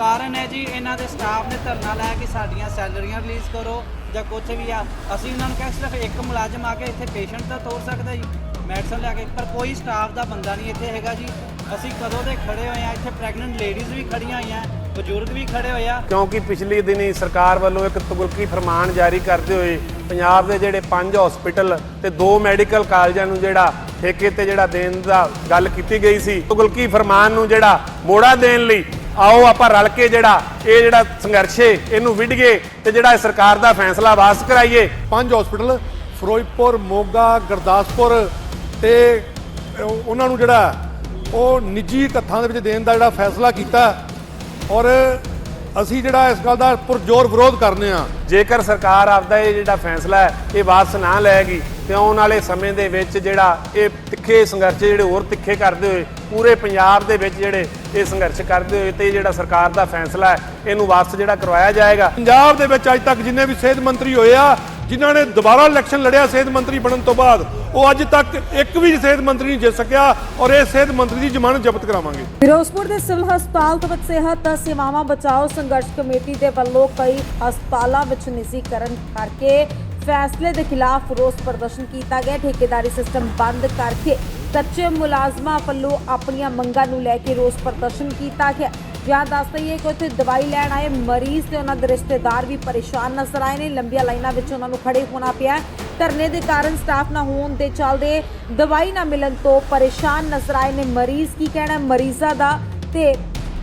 ਕਾਰਨ ਹੈ ਜੀ, ਇਹਨਾਂ ਦੇ ਸਟਾਫ ਨੇ ਧਰਨਾ ਲਾਇਆ ਕਿ ਸਾਡੀਆਂ ਸੈਲਰੀਆਂ ਰਿਲੀਜ਼ ਕਰੋ ਜਾਂ ਕੁਝ ਵੀ ਆ। ਅਸੀਂ ਉਹਨਾਂ ਨੂੰ ਕਿਹਾ, ਸਿਰਫ ਇੱਕ ਮੁਲਾਜ਼ਮ ਆ ਕੇ ਇੱਥੇ ਪੇਸ਼ੈਂਟ ਤਾਂ ਤੋਰ ਸਕਦਾ ਜੀ ਮੈਡੀਸਨ ਲਿਆ ਕੇ, ਪਰ ਕੋਈ ਸਟਾਫ ਦਾ ਬੰਦਾ ਨਹੀਂ ਇੱਥੇ ਹੈਗਾ ਜੀ। ਅਸੀਂ ਕਦੋਂ ਦੇ ਖੜੇ ਹੋਏ ਆ, ਇੱਥੇ ਪ੍ਰੈਗਨੈਂਟ ਲੇਡੀਜ਼ ਵੀ ਖੜੀਆਂ ਹੋਈਆਂ, ਬਜ਼ੁਰਗ ਵੀ ਖੜੇ ਹੋਏ ਆ। ਕਿਉਂਕਿ ਪਿਛਲੇ ਦਿਨੀ ਸਰਕਾਰ ਵੱਲੋਂ ਇੱਕ ਤਗਲਕੀ ਫਰਮਾਨ ਜਾਰੀ ਕਰਦੇ ਹੋਏ ਪੰਜਾਬ ਦੇ ਜਿਹੜੇ ਪੰਜ ਹਸਪੀਟਲ ਤੇ ਦੋ ਮੈਡੀਕਲ ਕਾਲਜਾਂ ਨੂੰ ਜਿਹੜਾ ਠੇਕੇ ਤੇ ਜਿਹੜਾ ਦੇਣ ਦਾ ਗੱਲ ਕੀਤੀ ਗਈ ਸੀ ਤਗਲਕੀ ਫਰਮਾਨ ਨੂੰ ਜਿਹੜਾ ਮੋੜਾ ਦੇਣ ਲਈ ਆਓ ਆਪਾਂ ਰਲ ਕੇ ਜਿਹੜਾ ਇਹ ਜਿਹੜਾ ਸੰਘਰਸ਼ ਏ ਇਹਨੂੰ ਵਿਢੀਏ ਤੇ ਜਿਹੜਾ ਸਰਕਾਰ ਦਾ ਫੈਸਲਾ ਵਾਪਸ ਕਰਾਈਏ। ਪੰਜ ਹਸਪੀਟਲ ਫਿਰੋਜ਼ਪੁਰ ਮੋਗਾ ਗੁਰਦਾਸਪੁਰ ਤੇ ਉਹ- ਉਹਨਾਂ ਨੂੰ ਜਿਹੜਾ ਉਹ ਨਿੱਜੀ ਹੱਥਾਂ ਦੇ ਵਿੱਚ ਦੇਣ ਦਾ ਜਿਹੜਾ ਫੈਸਲਾ ਕੀਤਾ। ਔਰ ਅਸੀਂ ਜਿਹੜਾ ਇਸ ਗੱਲ ਦਾ ਪੁਰਜ਼ੋਰ ਵਿਰੋਧ ਕਰਨੇ ਆ। ਜੇਕਰ ਸਰਕਾਰ ਆਪਦਾ ਇਹ ਜਿਹੜਾ ਫੈਸਲਾ ਹੈ ਇਹ ਵਾਪਸ ਨਾ ਲਏਗੀ ਤੇ ਆਉਣ ਵਾਲੇ ਸਮੇਂ ਦੇ ਵਿੱਚ ਜਿਹੜਾ ਇਹ ਤਿੱਖੇ ਸੰਘਰਸ਼ ਜਿਹੜੇ ਹੋਰ ਤਿੱਖੇ ਕਰਦੇ ਹੋਏ ਪੂਰੇ ਪੰਜਾਬ ਦੇ ਵਿੱਚ ਜਿਹੜੇ ਇਹ ਸੰਘਰਸ਼ ਕਰਦੇ ਹੋਏ ਤੇ ਜਿਹੜਾ ਸਰਕਾਰ ਦਾ ਫੈਸਲਾ ਹੈ ਇਹਨੂੰ ਵਾਪਸ ਜਿਹੜਾ ਕਰਵਾਇਆ ਜਾਏਗਾ। ਪੰਜਾਬ ਦੇ ਵਿੱਚ ਅੱਜ ਤੱਕ ਜਿੰਨੇ ਵੀ ਸਿਹਤ ਮੰਤਰੀ ਹੋਏ ਆ ਜਿਨ੍ਹਾਂ ਨੇ ਦੁਬਾਰਾ ਇਲੈਕਸ਼ਨ ਲੜਿਆ ਸਿਹਤ ਮੰਤਰੀ ਬਣਨ ਤੋਂ ਬਾਅਦ ਉਹ ਅੱਜ ਤੱਕ ਇੱਕ ਵੀ ਸਿਹਤ ਮੰਤਰੀ ਨਹੀਂ ਜਿੱਤ ਸਕਿਆ ਔਰ ਇਹ ਸਿਹਤ ਮੰਤਰੀ ਦੀ ਜ਼ਮਾਨਤ ਜ਼ਬਤ ਕਰਾਵਾਂਗੇ। ਫਿਰੋਜ਼ਪੁਰ ਦੇ ਸਿਵਲ ਹਸਪਤਾਲ ਤੋਂ ਸਿਹਤ ਸੇਵਾਵਾਂ ਬਚਾਓ ਸੰਘਰਸ਼ ਕਮੇਟੀ ਦੇ ਵੱਲੋਂ ਕਈ ਹਸਪਤਾਲਾਂ ਵਿੱਚ ਨਿਜੀਕਰਨ ਕਰਕੇ ਫੈਸਲੇ ਦੇ ਖਿਲਾਫ ਰੋਸ ਪ੍ਰਦਰਸ਼ਨ ਕੀਤਾ ਗਿਆ। ਠੇਕੇਦਾਰੀ ਸਿਸਟਮ ਬੰਦ ਕਰਕੇ ਕੱਚੇ ਮੁਲਾਜ਼ਮਾਂ ਵੱਲੋਂ ਆਪਣੀਆਂ ਮੰਗਾਂ ਨੂੰ ਲੈ ਕੇ ਰੋਸ ਪ੍ਰਦਰਸ਼ਨ ਕੀਤਾ ਗਿਆ। ਜਾਂ ਦੱਸ ਦਈਏ ਕਿ ਉੱਥੇ ਦਵਾਈ ਲੈਣ ਆਏ ਮਰੀਜ਼ ਤੇ ਉਹਨਾਂ ਦੇ ਰਿਸ਼ਤੇਦਾਰ ਵੀ ਪਰੇਸ਼ਾਨ ਨਜ਼ਰ ਆਏ ਨੇ। ਲੰਬੀਆਂ ਲਾਈਨਾਂ ਵਿੱਚ ਉਹਨਾਂ ਨੂੰ ਖੜੇ ਹੋਣਾ ਪਿਆ। ਧਰਨੇ ਦੇ ਕਾਰਨ ਸਟਾਫ ਨਾ ਹੋਣ ਦੇ ਚੱਲਦੇ ਦਵਾਈ ਨਾ ਮਿਲਣ ਤੋਂ ਪਰੇਸ਼ਾਨ ਨਜ਼ਰ ਆਏ ਨੇ ਮਰੀਜ਼। ਕੀ ਕਹਿਣਾ ਮਰੀਜ਼ਾਂ ਦਾ ਤੇ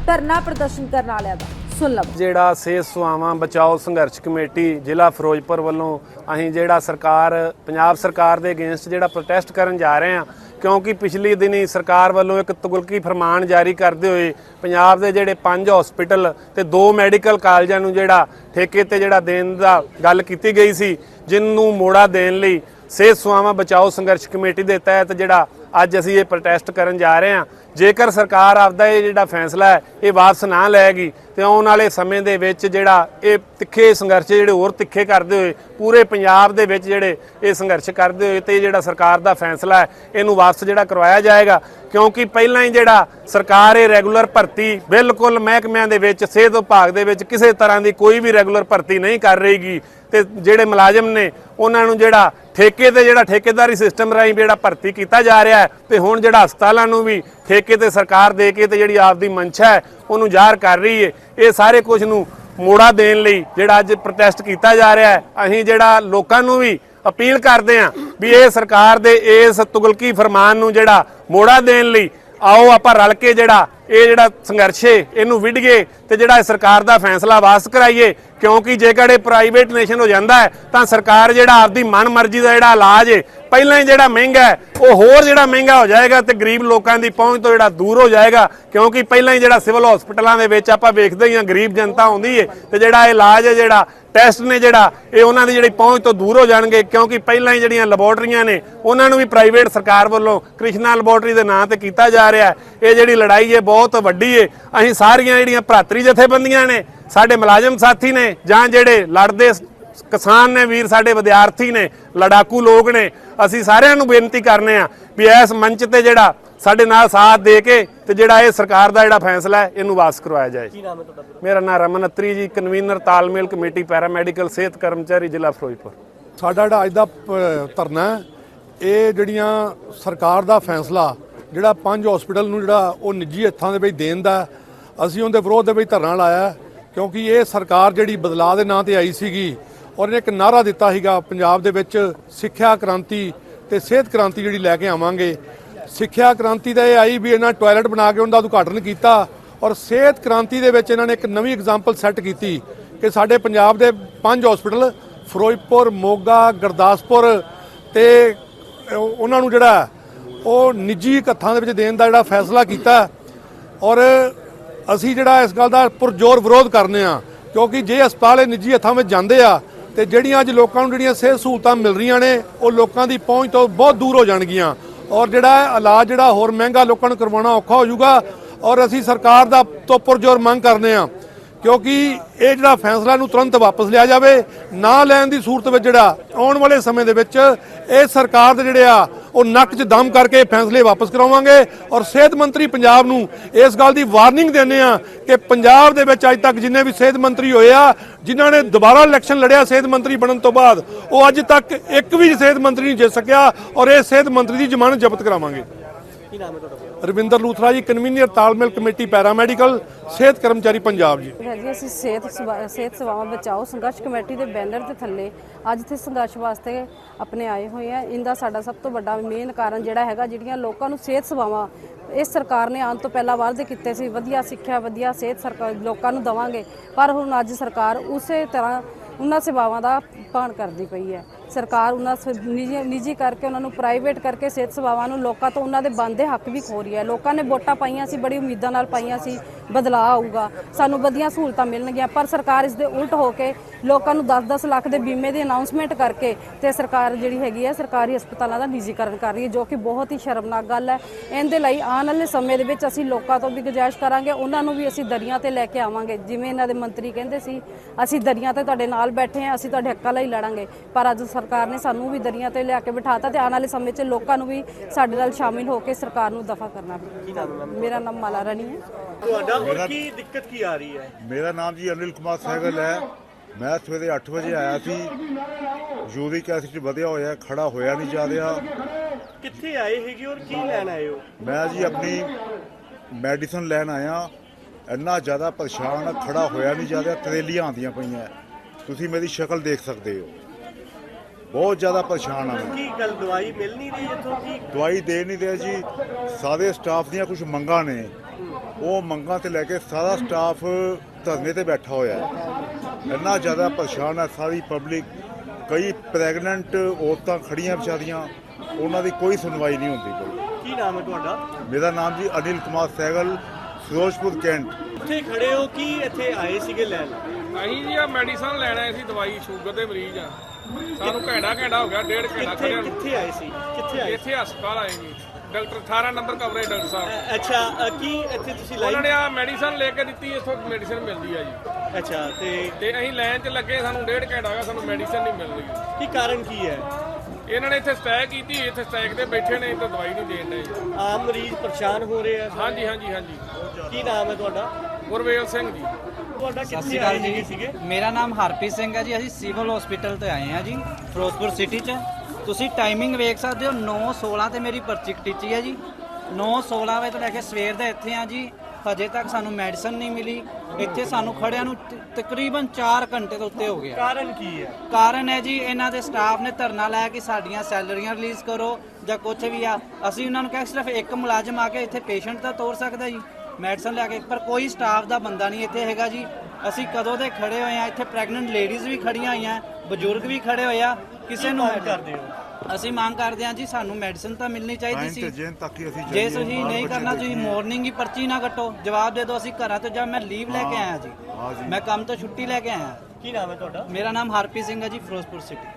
ਧਰਨਾ ਪ੍ਰਦਰਸ਼ਨ ਕਰਨ ਵਾਲਿਆਂ ਦਾ। ਸੁਣ ਲਓ ਜਿਹੜਾ ਸਿਹਤ ਸੇਵਾਵਾਂ ਬਚਾਓ ਸੰਘਰਸ਼ ਕਮੇਟੀ, ਜ਼ਿਲ੍ਹਾ ਫਿਰੋਜ਼ਪੁਰ ਵੱਲੋਂ ਅਸੀਂ ਜਿਹੜਾ ਸਰਕਾਰ, ਪੰਜਾਬ ਸਰਕਾਰ ਦੇ ਅਗੇਂਸਟ ਜਿਹੜਾ ਪ੍ਰੋਟੈਸਟ ਕਰਨ ਜਾ ਰਹੇ ਹਾਂ, ਕਿਉਂਕਿ ਪਿਛਲੀ ਦਿਨੀ ਸਰਕਾਰ ਵੱਲੋਂ ਇੱਕ ਤਗਲਕੀ ਫਰਮਾਨ ਜਾਰੀ ਕਰਦੇ ਹੋਏ ਪੰਜਾਬ ਦੇ ਜਿਹੜੇ ਪੰਜ ਹਸਪੀਟਲ ਤੇ ਦੋ ਮੈਡੀਕਲ ਕਾਲਜਾਂ ਨੂੰ ਜਿਹੜਾ ਠੇਕੇ ਤੇ ਜਿਹੜਾ ਦੇਣ ਦਾ ਗੱਲ ਕੀਤੀ ਗਈ ਸੀ ਜਿਹਨੂੰ ਮੋੜਾ ਦੇਣ ਲਈ ਸਿਹਤ ਸੇਵਾਵਾਂ ਬਚਾਓ ਸੰਘਰਸ਼ ਕਮੇਟੀ ਦੇ ਤਹਿਤ ਜਿਹੜਾ ਅੱਜ ਅਸੀਂ ਇਹ ਪ੍ਰੋਟੈਸਟ ਕਰਨ ਜਾ ਰਹੇ ਹਾਂ ਜੇਕਰ ਸਰਕਾਰ ਆਪਦਾ ਇਹ ਜਿਹੜਾ ਫੈਸਲਾ ਹੈ, ਇਹ ਵਾਪਸ ਨਾ ਲੈਗੀ ਤੇ ਆਉਣ ਵਾਲੇ ਸਮੇਂ ਦੇ ਵਿੱਚ ਜਿਹੜਾ ਇਹ ਤਿੱਖੇ ਸੰਘਰਸ਼ ਜਿਹੜੇ ਹੋਰ ਤਿੱਖੇ ਕਰਦੇ ਹੋਏ, ਪੂਰੇ ਪੰਜਾਬ ਦੇ ਵਿੱਚ ਜਿਹੜੇ ਇਹ ਸੰਘਰਸ਼ ਕਰਦੇ ਹੋਏ, ਤੇ ਇਹ ਜਿਹੜਾ ਸਰਕਾਰ ਦਾ ਫੈਸਲਾ ਹੈ, ਇਹਨੂੰ ਵਾਪਸ ਜਿਹੜਾ ਕਰਵਾਇਆ ਜਾਏਗਾ। ਕਿਉਂਕਿ ਪਹਿਲਾਂ ਹੀ ਜਿਹੜਾ ਸਰਕਾਰ ਇਹ ਰੈਗੂਲਰ ਭਰਤੀ, ਬਿਲਕੁਲ ਮਹਿਕਮਿਆਂ ਦੇ ਵਿੱਚ, ਸਿਹਤ ਵਿਭਾਗ ਦੇ ਵਿੱਚ ਕਿਸੇ ਤਰ੍ਹਾਂ ਦੀ ਕੋਈ ਵੀ ਰੈਗੂਲਰ ਭਰਤੀ ਨਹੀਂ ਕਰ ਰਹੀਗੀ, ਤੇ ਜਿਹੜੇ ਮੁਲਾਜ਼ਮ ਨੇ, ਉਹਨਾਂ ਨੂੰ ਜਿਹੜਾ ਠੇਕੇ ਤੇ ਜਿਹੜਾ ਠੇਕੇਦਾਰੀ ਸਿਸਟਮ ਰਾਹੀਂ ਜਿਹੜਾ ਭਰਤੀ ਕੀਤਾ ਜਾ ਰਿਹਾ ਹੈ, ਤੇ ਹੁਣ ਜਿਹੜਾ ਹਸਪਤਾਲਾਂ ਨੂੰ ਵੀ ਠੇਕੇ ਤੇ ਸਰਕਾਰ ਦੇ ਕੇ ਤੇ ਜਿਹੜੀ ਆਪਦੀ ਮਨਸ਼ਾ ਹੈ, ਉਹਨੂੰ ਜ਼ਾਹਰ ਕਰ ਰਹੀ ਹੈ ਇਹ ਸਾਰੇ ਕੁਝ ਨੂੰ ਮੋੜਾ ਦੇਣ ਲਈ ਜਿਹੜਾ ਅੱਜ ਪ੍ਰੋਟੈਸਟ ਕੀਤਾ ਜਾ ਰਿਹਾ ਹੈ, ਅਸੀਂ ਜਿਹੜਾ ਲੋਕਾਂ ਨੂੰ ਵੀ ਅਪੀਲ ਕਰਦੇ ਹਾਂ ਵੀ ਇਹ ਸਰਕਾਰ ਦੇ ਇਸ ਤੁਗਲਕੀ ਫਰਮਾਨ ਨੂੰ ਜਿਹੜਾ ਮੋੜਾ ਦੇਣ ਲਈ ਆਓ ਆਪਾਂ ਰਲ ਕੇ ਜਿਹੜਾ ਇਹ ਜਿਹੜਾ ਸੰਘਰਸ਼ ਏ, ਇਹਨੂੰ ਵਿਢੀਏ ਤੇ ਜਿਹੜਾ ਸਰਕਾਰ ਦਾ ਫੈਸਲਾ ਵਾਪਸ ਕਰਾਈਏ। ਕਿਉਂਕਿ ਜੇਕਰ ਇਹ ਪ੍ਰਾਈਵੇਟ ਨੇਸ਼ਨ ਹੋ ਜਾਂਦਾ ਹੈ, ਤਾਂ ਸਰਕਾਰ ਜਿਹੜਾ ਆਪਦੀ ਮਨਮਰਜ਼ੀ ਦਾ ਜਿਹੜਾ ਇਲਾਜ ਹੈ ਪਹਿਲਾਂ ਹੀ ਜਿਹੜਾ ਮਹਿੰਗਾ ਹੈ, ਉਹ ਹੋਰ ਜਿਹੜਾ ਮਹਿੰਗਾ ਹੋ ਜਾਏਗਾ ਤੇ ਗਰੀਬ ਲੋਕਾਂ ਦੀ ਪਹੁੰਚ ਤੋਂ ਜਿਹੜਾ ਦੂਰ ਹੋ ਜਾਏਗਾ, ਕਿਉਂਕਿ ਪਹਿਲਾਂ ਹੀ ਜਿਹੜਾ ਸਿਵਲ ਹਸਪਤਾਲਾਂ ਦੇ ਵਿੱਚ ਆਪਾਂ ਵੇਖਦੇ ਹੀ ਹਾਂ, ਗਰੀਬ ਜਨਤਾ ਆਉਂਦੀ ਏ ਤੇ ਜਿਹੜਾ ਇਹ ਇਲਾਜ ਹੈ, ਜਿਹੜਾ ਟੈਸਟ ਨੇ ਜਿਹੜਾ, ਇਹ ਉਹਨਾਂ ਦੀ ਜਿਹੜੀ ਪਹੁੰਚ ਤੋਂ ਦੂਰ ਹੋ ਜਾਣਗੇ, ਕਿਉਂਕਿ ਪਹਿਲਾਂ ਹੀ ਜਿਹੜੀਆਂ ਲੈਬੋਰਟਰੀਆਂ ਨੇ, ਉਹਨਾਂ ਨੂੰ ਵੀ ਪ੍ਰਾਈਵੇਟ ਸਰਕਾਰ ਵੱਲੋਂ ਕ੍ਰਿਸ਼ਨਾ ਲੈਬੋਰਟਰੀ ਦੇ ਨਾਂ ਤੇ ਕੀਤਾ ਜਾ ਰਿਹਾ ਇਹ ਜਿਹੜੀ ਲੜਾਈ ਹੈ, ਬਹੁਤ ਵੱਡੀ ਹੈ ਅਸੀਂ ਸਾਰੀਆਂ ਜਿਹੜੀਆਂ ਭਰਾਤਰੀ ਜਥੇਬੰਦੀਆਂ ਨੇ, ਸਾਡੇ ਮੁਲਾਜ਼ਮ ਸਾਥੀ ਨੇ ਜਾਂ ਜਿਹੜੇ ਲੜਦੇ ਕਿਸਾਨ ਨੇ ਵੀਰ ਸਾਡੇ ਵਿਦਿਆਰਥੀ ਨੇ ਲੜਾਕੂ ਲੋਕ ਨੇ ਅਸੀਂ ਸਾਰਿਆਂ ਨੂੰ ਬੇਨਤੀ ਕਰਨੇ ਆ ਵੀ ਇਸ ਮੰਚ ਤੇ ਜਿਹੜਾ ਸਾਡੇ ਨਾਲ ਸਾਥ ਦੇ ਕੇ ਤੇ ਜਿਹੜਾ ਇਹ ਸਰਕਾਰ ਦਾ ਜਿਹੜਾ ਫੈਸਲਾ ਹੈ ਇਹਨੂੰ ਵਾਪਸ ਕਰਵਾਇਆ ਜਾਏ। ਕੀ ਨਾਮ ਹੈ ਤੁਹਾਡਾ ਮੇਰਾ ਨਾਮ ਰਮਨ ਅਤਰੀ ਜੀ ਕਨਵੀਨਰ ਤਾਲਮੇਲ ਕਮੇਟੀ ਪੈਰਾਮੈਡੀਕਲ ਸਿਹਤ ਕਰਮਚਾਰੀ ਜ਼ਿਲ੍ਹਾ ਫਿਰੋਜ਼ਪੁਰ। ਸਾਡਾ ਜਿਹੜਾ ਅੱਜ ਦਾ ਧਰਨਾ ਹੈ, ਇਹ ਜਿਹੜੀਆਂ ਸਰਕਾਰ ਦਾ ਫੈਸਲਾ ਜਿਹੜਾ ਪੰਜ ਹਸਪੀਟਲ ਨੂੰ ਜਿਹੜਾ ਉਹ ਨਿੱਜੀ ਹੱਥਾਂ ਦੇ ਵਿੱਚ ਦੇਣ ਦਾ ਅਸੀਂ ਉਹਦੇ ਵਿਰੋਧ ਦੇ ਵਿੱਚ ਧਰਨਾ ਲਾਇਆ ਕਿਉਂਕਿ ਇਹ ਸਰਕਾਰ ਜਿਹੜੀ ਬਦਲਾਅ ਦੇ ਨਾਂ ਤੇ ਆਈ ਸੀਗੀ ਔਰ ਇਹਨੇ ਇੱਕ ਨਾਰਾ ਦਿੱਤਾ ਸੀਗਾ ਪੰਜਾਬ ਦੇ ਵਿੱਚ ਸਿੱਖਿਆ ਕ੍ਰਾਂਤੀ ਤੇ ਸਿਹਤ ਕ੍ਰਾਂਤੀ ਜਿਹੜੀ ਲੈ ਕੇ ਆਵਾਂਗੇ। ਸਿੱਖਿਆ ਕ੍ਰਾਂਤੀ ਦਾ ਇਹ ਆਈ ਵੀ ਇਹਨਾਂ ਟਾਇਲਟ ਬਣਾ ਕੇ ਉਹਨਾਂ ਦਾ ਉਦਘਾਟਨ ਕੀਤਾ ਔਰ ਸਿਹਤ ਕ੍ਰਾਂਤੀ ਦੇ ਵਿੱਚ ਇਹਨਾਂ ਨੇ ਇੱਕ ਨਵੀਂ ਐਗਜ਼ਾਮਪਲ ਸੈੱਟ ਕੀਤੀ ਕਿ ਸਾਡੇ ਪੰਜਾਬ ਦੇ ਪੰਜ ਹਸਪੀਟਲ ਫਿਰੋਜ਼ਪੁਰ, ਮੋਗਾ, ਗੁਰਦਾਸਪੁਰ ਤੇ ਉਹਨਾਂ ਨੂੰ ਜਿਹੜਾ ਉਹ ਨਿੱਜੀ ਹੱਥਾਂ ਦੇ ਵਿੱਚ ਦੇਣ ਦਾ ਜਿਹੜਾ ਫੈਸਲਾ ਕੀਤਾ ਔਰ ਅਸੀਂ ਜਿਹੜਾ ਇਸ ਗੱਲ ਦਾ ਪੁਰਜ਼ੋਰ ਵਿਰੋਧ ਕਰਨੇ ਆ ਕਿਉਂਕਿ ਜੇ ਹਸਪਤਾਲ ਇਹ ਨਿੱਜੀ ਹੱਥਾਂ ਵਿੱਚ ਜਾਂਦੇ ਆ ਤੇ ਜਿਹੜੀਆਂ ਅੱਜ ਲੋਕਾਂ ਨੂੰ ਜਿਹੜੀਆਂ ਸਿਹਤ ਸਹੂਲਤਾਂ ਮਿਲ ਰਹੀਆਂ ਨੇ, ਉਹ ਲੋਕਾਂ ਦੀ ਪਹੁੰਚ ਤੋਂ ਬਹੁਤ ਦੂਰ ਹੋ ਜਾਣਗੀਆਂ। ਔਰ ਜਿਹੜਾ ਇਲਾਜ ਜਿਹੜਾ ਹੋਰ ਮਹਿੰਗਾ ਲੋਕਾਂ ਨੂੰ ਕਰਵਾਉਣਾ ਔਖਾ ਹੋ ਜਾਊਗਾ, ਔਰ ਅਸੀਂ ਸਰਕਾਰ ਦਾ ਤੋਂ ਪੁਰਜ਼ੋਰ ਮੰਗ ਕਰਦੇ ਆ ਕਿਉਂਕਿ ਇਹ ਜਿਹੜਾ ਫੈਸਲਾ ਨੂੰ ਤੁਰੰਤ ਵਾਪਸ ਲਿਆ ਜਾਵੇ, ਨਾ ਲੈਣ ਦੀ ਸੂਰਤ ਵਿੱਚ ਜਿਹੜਾ ਆਉਣ ਵਾਲੇ ਸਮੇਂ ਦੇ ਵਿੱਚ ਇਹ ਸਰਕਾਰ ਦੇ ਜਿਹੜੇ ਆ ਉਹ ਨੱਕ 'ਚ ਦਮ ਕਰਕੇ ਫੈਸਲੇ ਵਾਪਸ ਕਰਾਵਾਂਗੇ ਔਰ ਸਿਹਤ ਮੰਤਰੀ ਪੰਜਾਬ ਨੂੰ ਇਸ ਗੱਲ ਦੀ ਵਾਰਨਿੰਗ ਦਿੰਦੇ ਆ ਕਿ ਪੰਜਾਬ ਦੇ ਵਿੱਚ ਅੱਜ ਤੱਕ ਜਿੰਨੇ ਵੀ ਸਿਹਤ ਮੰਤਰੀ ਹੋਏ ਆ, ਜਿਨ੍ਹਾਂ ਨੇ ਦੁਬਾਰਾ ਇਲੈਕਸ਼ਨ ਲੜਿਆ ਸਿਹਤ ਮੰਤਰੀ ਬਣਨ ਤੋਂ ਬਾਅਦ, ਉਹ ਅੱਜ ਤੱਕ ਇੱਕ ਵੀ ਸਿਹਤ ਮੰਤਰੀ ਨਹੀਂ ਜਿੱਤ ਸਕਿਆ ਔਰ ਇਹ ਸਿਹਤ ਮੰਤਰੀ ਦੀ ਜ਼ਮਾਨਤ ਜ਼ਬਤ ਕਰਾਵਾਂਗੇ। ਕੀ ਨਾਮ ਹੈ ਤੁਹਾਡਾ? ਰਵਿੰਦਰ ਲੂਥਰਾ ਜੀ ਕਨਵੀਨਰ ਤਾਲਮੇਲ ਕਮੇਟੀ ਪੈਰਾਮੈਡੀਕਲ, ਸਿਹਤ ਕਰਮਚਾਰੀ ਪੰਜਾਬ ਜੀ। ਹੈ ਜੀ, ਅਸੀਂ ਸਿਹਤ ਸੇਵਾ- ਸਿਹਤ ਸੇਵਾਵਾਂ ਬਚਾਓ, ਸੰਘਰਸ਼ ਕਮੇਟੀ ਦੇ ਬੈਨਰ ਦੇ ਥੱਲੇ ਅੱਜ ਇੱਥੇ ਸੰਘਰਸ਼ ਵਾਸਤੇ ਆਪਣੇ ਆਏ ਹੋਏ ਆ। ਇਹਦਾ ਸਾਡਾ ਸਭ ਤੋਂ ਵੱਡਾ ਮੇਨ ਕਾਰਨ ਜਿਹੜਾ ਹੈਗਾ, ਜਿਹੜੀਆਂ ਲੋਕਾਂ ਨੂੰ ਸਿਹਤ ਸੇਵਾਵਾਂ ਇਸ ਸਰਕਾਰ ਨੇ ਆਉਣ ਤੋਂ ਪਹਿਲਾਂ ਵਾਅਦੇ ਕੀਤੇ ਸੀ, ਵਧੀਆ ਸਿੱਖਿਆ, ਵਧੀਆ ਸਿਹਤ ਸਰਕਾਰ, ਲੋਕਾਂ ਨੂੰ ਦਵਾਂਗੇ, ਪਰ ਹੁਣ ਅੱਜ ਸਰਕਾਰ ਉਸੇ ਤਰ੍ਹਾਂ ਉਹਨਾਂ ਸੇਵਾਵਾਂ ਦਾ ਪਾਣ ਕਰਦੀ ਪਈ ਹੈ। ਸਰਕਾਰ ਉਹਨਾਂ ਸ- ਨਿੱਜੀ ਨਿੱਜੀ ਕਰਕੇ ਉਹਨਾਂ ਨੂੰ ਪ੍ਰਾਈਵੇਟ ਕਰਕੇ ਸਿਹਤ ਸੇਵਾਵਾਂ ਨੂੰ ਲੋਕਾਂ ਤੋਂ ਉਹਨਾਂ ਦੇ ਬਣਦੇ ਹੱਕ ਵੀ ਖੋ ਰਹੀ ਹੈ। ਲੋਕਾਂ ਨੇ ਵੋਟਾਂ ਪਾਈਆਂ ਸੀ, ਬੜੀ ਉਮੀਦਾਂ ਨਾਲ ਪਾਈਆਂ ਸੀ। ਬਦਲਾਅ ਆਊਗਾ ਸਾਨੂੰ ਵਧੀਆ ਸਹੂਲਤਾਂ ਮਿਲਣਗੀਆਂ ਪਰ ਸਰਕਾਰ ਇਸ ਦੇ ਉਲਟ ਹੋ ਕੇ ਲੋਕਾਂ ਨੂੰ 10-10 ਲੱਖ ਦੇ ਬੀਮੇ ਦੀ ਅਨਾਉਂਸਮੈਂਟ ਕਰਕੇ ਤੇ ਸਰਕਾਰ ਜਿਹੜੀ ਹੈਗੀ ਹੈ ਸਰਕਾਰੀ ਹਸਪਤਾਲਾਂ ਦਾ ਨਿੱਜੀਕਰਨ ਕਰ ਰਹੀ ਹੈ ਜੋ ਕਿ ਬਹੁਤ ਹੀ ਸ਼ਰਮਨਾਕ ਗੱਲ ਹੈ। ਇਹਦੇ ਲਈ ਆਉਣ ਵਾਲੇ ਸਮੇਂ ਦੇ ਵਿੱਚ ਅਸੀਂ ਲੋਕਾਂ ਤੋਂ ਵੀ ਗੁਜ਼ਾਰਿਸ਼ ਕਰਾਂਗੇ ਉਹਨਾਂ ਨੂੰ ਵੀ ਅਸੀਂ ਦਰੀਆਂ ਤੇ ਲੈ ਕੇ ਆਵਾਂਗੇ। ਜਿਵੇਂ ਇਹਨਾਂ ਦੇ ਮੰਤਰੀ ਕਹਿੰਦੇ ਸੀ ਅਸੀਂ ਦਰੀਆਂ ਤੇ ਤੁਹਾਡੇ ਨਾਲ ਬੈਠੇ ਹਾਂ ਅਸੀਂ ਤੁਹਾਡੇ ਹੱਕਾਂ ਲਈ ਲੜਾਂਗੇ। ਪਰ ਅੱਜ ਸਰਕਾਰ ਨੇ ਸਾਨੂੰ ਵੀ ਦਰੀਆਂ ਤੇ ਲਿਆ ਕੇ ਬਿਠਾਤਾ ਤੇ ਆਉਣ ਵਾਲੇ ਸਮੇਂ 'ਚ ਲੋਕਾਂ ਨੂੰ ਵੀ ਸਾਡੇ ਨਾਲ ਸ਼ਾਮਿਲ ਹੋ ਕੇ ਸਰਕਾਰ ਨੂੰ ਦਫਾ ਕਰਨਾ ਮੇਰਾ ਨਾਮ ਮਾਲਾ ਰਾਣੀ ਹੈ। ਤੁਹਾਡਾ ਔਰ ਕੀ ਦਿੱਕਤ ਕੀ ਆ ਰਹੀ ਹੈ? ਮੇਰਾ ਨਾਮ ਜੀ ਅਨਿਲ ਕੁਮਾਰ ਸਹਿਗਲ ਹੈ। ਮੈਂ ਸਵੇਰੇ 8 ਵਜੇ ਆਇਆ ਸੀ। ਯੂਰਿਕ ਐਸਿਡ ਵਧਿਆ ਹੋਇਆ ਖੜਾ ਹੋਇਆ ਨਹੀਂ ਜਾ ਰਿਹਾ। ਕਿੱਥੇ ਆਏ ਹੈਗੇ ਔਰ ਕੀ ਲੈਣ ਆਏ ਹੋ? ਮੈਂ ਜੀ ਆਪਣੀ ਮੈਡੀਸਨ ਲੈਣ ਆਇਆ। ਇੰਨਾ ਜ਼ਿਆਦਾ ਪਰੇਸ਼ਾਨ ਆ, ਖੜਾ ਹੋਇਆ ਨਹੀਂ ਜਾ ਰਿਹਾ। ਤਰੇਲੀਆਂ ਆਉਂਦੀਆਂ ਪਈਆਂ। ਤੁਸੀਂ ਮੇਰੀ ਸ਼ਕਲ ਦੇਖ ਸਕਦੇ ਹੋ। ਬਹੁਤ ਜ਼ਿਆਦਾ ਪਰੇਸ਼ਾਨ ਆ ਮੈਂ। ਕੀ ਗੱਲ ਦਵਾਈ ਮਿਲ ਨਹੀਂ ਰਹੀ ਇੱਥੋਂ ਕੀ ਦਵਾਈ ਦੇ ਨਹੀਂ ਰਿਹਾ ਜੀ। ਸਾਰੇ ਸਟਾਫ ਦੀਆਂ ਕੁਝ ਮੰਗਾਂ ਨੇ। ਉਹ ਮੰਗਾਂ ਤੇ ਲੈ ਕੇ ਸਾਰਾ ਸਟਾਫ ਧਰਨੇ ਤੇ ਬੈਠਾ ਹੋਇਆ ਹੈ। ਇੰਨਾ ਜ਼ਿਆਦਾ ਪਰੇਸ਼ਾਨ ਹੈ ਸਾਰੀ ਪਬਲਿਕ ਕਈ ਪ੍ਰੈਗਨੈਂਟ ਔਰਤਾਂ ਖੜੀਆਂ ਵਿਚਾਰੀਆਂ ਉਹਨਾਂ ਦੀ ਕੋਈ ਸੁਣਵਾਈ ਨਹੀਂ ਹੁੰਦੀ ਕੋਈ। ਕੀ ਨਾਮ ਹੈ ਤੁਹਾਡਾ? ਮੇਰਾ ਨਾਮ ਜੀ ਅਨਿਲ ਕੁਮਾਰ ਸਹਿਗਲ ਫਿਰੋਜ਼ਪੁਰ ਕੈਂਟ। ਇੱਥੇ ਖੜੇ ਹੋ ਕੀ ਇੱਥੇ ਆਏ ਸੀਗੇ ਲੈਣ? ਅਸੀਂ ਜੀ ਆ ਮੈਡੀਸਨ ਲੈਣਾ ਸੀ ਦਵਾਈ ਸ਼ੂਗਰ ਦੇ ਮਰੀਜ਼ ਆ। ਸਾਨੂੰ ਘੰਟਾ ਘੰਟਾ ਹੋ ਗਿਆ ਡੇਢ ਘੰਟਾ ਕਿੱਥੇ ਖੜਿਆ ਕਿੱਥੇ ਆਏ ਸੀ? ਕਿੱਥੇ ਆਏ ਇੱਥੇ ਹਸਪਤਾਲ ਆਏ ਜੀ। ਡਾਕਟਰ 18 ਨੰਬਰ ਕਵਰੇਜ ਡਾਕਟਰ ਸਾਹਿਬ। ਅੱਛਾ ਅ, ਕੀ ਇੱਥੇ ਤੁਸੀਂ ਉਹਨਾਂ ਨੇ ਆ ਮੈਡੀਸਨ ਲੈ ਕੇ ਦਿੱਤੀ ਇੱਥੋਂ ਮੈਡੀਸਨ ਮਿਲਦੀ ਆ ਜੀ। ਅੱਛਾ ਤੇ ਤੇ ਅਸੀਂ ਲਾਈਨ 'ਚ ਲੱਗੇ ਸਾਨੂੰ ਡੇਢ ਘੰਟਾ ਹੋ ਗਿਆ ਸਾਨੂੰ ਮੈਡੀਸਨ ਨਹੀਂ ਮਿਲ ਰਹੀ ਕੀ ਕਾਰਨ ਕੀ ਹੈ? ਇਹਨਾਂ ਨੇ ਇੱਥੇ ਸਟੈਕ ਕੀਤੀ ਇੱਥੇ ਸਟੈਕ ਤੇ ਬੈਠੇ ਨੇ ਤੇ ਦਵਾਈ ਨਹੀਂ ਦੇਣ ਦੇ ਆਮ ਮਰੀਜ਼ ਪਰੇਸ਼ਾਨ ਹੋ ਰਹੇ ਆ? ਹਾਂਜੀ ਹਾਂਜੀ ਹਾਂਜੀ। ਕੀ ਨਾਮ ਹੈ ਤੁਹਾਡਾ? ਗੁਰਵੇਲ ਸਿੰਘ ਜੀ। ਤੁਹਾਡਾ ਸਤਿ ਕਿੱਥੇ ਆਏ ਅਕਾਲ ਜੀ। ਸੀਗੇ? ਮੇਰਾ ਨਾਮ ਹਰਪ੍ਰੀਤ ਸਿੰਘ ਹੈ ਜੀ। ਅਸੀਂ ਸਿਵਲ ਹਸਪੀਟਲ ਤੋਂ ਆਏ ਹਾਂ ਜੀ ਫਿਰੋਜ਼ਪੁਰ ਸਿਟੀ 'ਚ। ਤੁਸੀਂ ਟਾਈਮਿੰਗ ਵੇਖ ਸਕਦੇ ਹੋ 9:16 ਤੇ ਮੇਰੀ ਪਰਚੀ ਕਟੀਚੀ ਹੈ ਜੀ। 9:16 ਵਜੇ ਤੋਂ ਲੈ ਕੇ ਸਵੇਰ ਦੇ ਇੱਥੇ ਆ ਜੀ ਹਜੇ ਤੱਕ ਸਾਨੂੰ ਮੈਡੀਸਨ ਨਹੀਂ ਮਿਲੀ। ਇੱਥੇ ਸਾਨੂੰ ਖੜਿਆਂ ਨੂੰ ਤ- ਤਕਰੀਬਨ 4 ਘੰਟੇ ਤੋਂ ਉੱਤੇ ਹੋ ਗਿਆ। ਕਾਰਨ ਕੀ ਹੈ? ਕਾਰਨ ਹੈ ਜੀ ਇਹਨਾਂ ਦੇ ਸਟਾਫ ਨੇ ਧਰਨਾ ਲਾਇਆ ਕਿ ਸਾਡੀਆਂ ਸੈਲਰੀਆਂ ਰਿਲੀਜ਼ ਕਰੋ ਜਾਂ ਕੁਝ ਵੀ ਆ। ਅਸੀਂ ਉਹਨਾਂ ਨੂੰ ਕਿਹਾ ਸਿਰਫ ਇੱਕ ਮੁਲਾਜ਼ਮ ਆ ਕੇ ਇੱਥੇ ਪੇਸ਼ੈਂਟ ਤਾਂ ਤੋਰ ਸਕਦਾ ਜੀ ਮੈਡੀਸਨ ਲਿਆ ਕੇ ਪਰ ਕੋਈ ਸਟਾਫ ਦਾ ਬੰਦਾ ਨਹੀਂ ਇੱਥੇ ਹੈਗਾ ਜੀ। ਅਸੀਂ ਕਦੋਂ ਦੇ ਖੜੇ ਹੋਏ ਆ ਇੱਥੇ ਪ੍ਰੈਗਨੈਂਟ ਲੇਡੀਜ਼ ਵੀ ਖੜੀਆਂ ਹੋਈਆਂ ਬਜ਼ੁਰਗ ਵੀ ਖੜੇ ਹੋਏ ਆ। ਕਿਸੇ ਨੂੰ ਕਰਦੇ ਹੋ? ਅਸੀਂ ਮੰਗ ਕਰਦੇ ਹਾਂ ਜੀ ਸਾਨੂੰ ਮੈਡੀਸਨ ਤਾਂ ਮਿਲਣੀ ਚਾਹੀਦੀ ਸੀ। ਜੇਨ ਤੱਕ ਹੀ ਅਸੀਂ ਜੇ ਤੁਸੀਂ ਨਹੀਂ ਕਰਨਾ ਤੁਸੀਂ। ਮਾਰਨਿੰਗ ਹੀ ਪਰਚੀ ਨਾ ਕੱਟੋ। ਜਵਾਬ ਦੇ ਦਿਓ ਅਸੀਂ ਘਰਾਂ ਤੋਂ ਜਾ ਮੈਂ ਲੀਵ ਲੈ ਕੇ ਆਇਆ ਜੀ। ਜੀ। ਮੈਂ ਕੰਮ ਤੋਂ ਛੁੱਟੀ ਲੈ ਕੇ ਆਇਆ। ਕੀ ਨਾਮ ਹੈ ਤੁਹਾਡਾ? ਮੇਰਾ ਨਾਮ ਹਰਪ੍ਰੀਤ ਸਿੰਘ ਹੈ ਜੀ ਫਿਰੋਜ਼ਪੁਰ ਸਿਟੀ